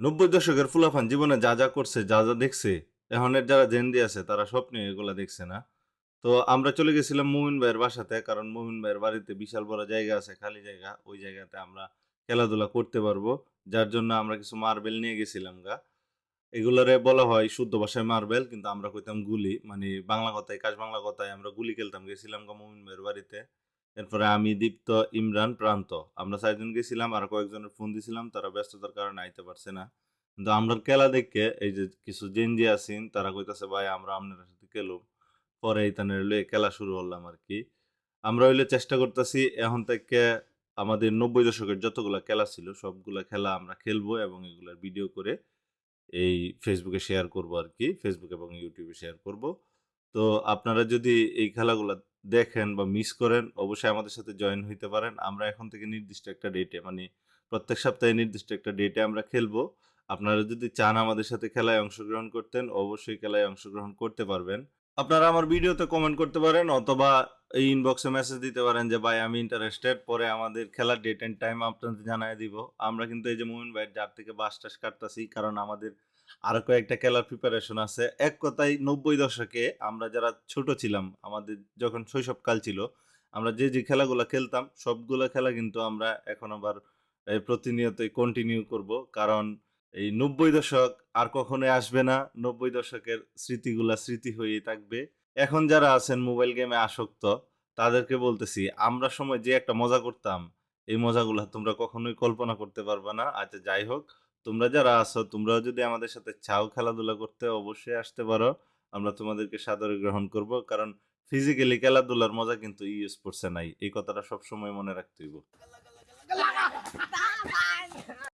নব্বই দশকের ফুলাফান জীবনে যা যা করছে, যা যা দেখছে এখনের যারা জেন্দি আছে, তারা স্বপ্নে এগুলা দেখছে না। তো আমরা চলে গেছিলাম মুমিন ভাইয়ের বাসাতে, কারণ মুমিন ভাইয়ের বাড়িতে বিশাল বড় জায়গা আছে, খালি জায়গা, ওই জায়গাতে আমরা খেলাধুলা করতে পারব, যার জন্য আমরা কিছু মার্বেল নিয়ে গেছিলাম গা। এগুলোরে বলা হয় শুদ্ধ ভাষায় মার্বেল, কিন্তু আমরা কইতাম গুলি মানে বাংলা কথায় কাজ বাংলা কথায় আমরা গুলি খেলতাম, গেছিলাম গা মুমিন ভাইয়ের বাড়িতে। এরপরে আমি দীপ্ত ইমরান প্রান্ত। আমরা চারজন গেছিলাম, আর কয়েকজনের ফোন দিছিলাম, তারা ব্যস্ততার কারণে আইতে পারছে না। কিন্তু আমরা খেলা দেখে এই যে কিছু জেনজি আছেন, তারা কইতাছে, ভাই, আমরা আপনার সাথে খেলুম। পরে এইখানে হইলে খেলা শুরু করলাম আর কি আমরা হইলে চেষ্টা করতেছি, এখন থেকে আমাদের নব্বই দশকের যতগুলা খেলা ছিল, সবগুলা খেলা আমরা খেলব এবং এগুলার ভিডিও করে এই ফেসবুকে শেয়ার করব আর কি ফেসবুক এবং ইউটিউবে শেয়ার করব। তো আপনারা যদি এই খেলাগুলা দেখেন বা মিস করেন, অবশ্যই আমাদের সাথে জয়েন হইতে পারেন। আমরা এখন থেকে নির্দিষ্ট একটা ডেটে মানে প্রত্যেক সপ্তাহে নির্দিষ্ট একটা ডেটে আমরা খেলব। আপনারা যদি চান আমাদের সাথে খেলায় অংশগ্রহণ করতেন, অবশ্যই খেলায় অংশগ্রহণ করতে পারবেন। আপনারা আমার ভিডিওতে কমেন্ট করতে পারেন অথবা ইনবক্সে মেসেজ দিতে পারেন যে, ভাই, আমি ইন্টারেস্টেড পরে আমাদের খেলার ডেট এন্ড টাইম আপনাদের জানাই দিব। আমরা কিন্তু এই যে মুমিন ভাইয়ের যার থেকে বাস টাস কাটতাছি, কারণ আমাদের আরও কয়েকটা খেলার প্রিপারেশন আছে। এক কথায়, নব্বই দশকে আমরা যারা ছোট ছিলাম, আমাদের যখন শৈশবকাল ছিল, আমরা যে যে খেলাগুলো খেলতাম, সবগুলো খেলা কিন্তু আমরা এখন আবার প্রতিনিয়তই কন্টিনিউ করব। কারণ এই নব্বই দশক আর কখনোই আসবে না। নব্বই দশকের স্মৃতিগুলা স্মৃতি হয়েই থাকবে। এখন যারা আছেন মোবাইল গেমে আসক্ত, তাদেরকে বলতেছি, আমরা সময় যে একটা মজা করতাম, এই মজাগুলা তোমরা কখনোই কল্পনা করতে পারবে না। আচ্ছা যাই হোক, তোমরা যারা আছো, তোমরাও যদি আমাদের সাথে চাও খেলাধুলা করতে, অবশ্যই আসতে পারো। আমরা তোমাদেরকে সাদরে গ্রহণ করব, কারণ ফিজিক্যালি খেলাধুলার মজা কিন্তু ই স্পোর্টসে নাই। এই কথাটা সবসময় মনে রাখতে হইব।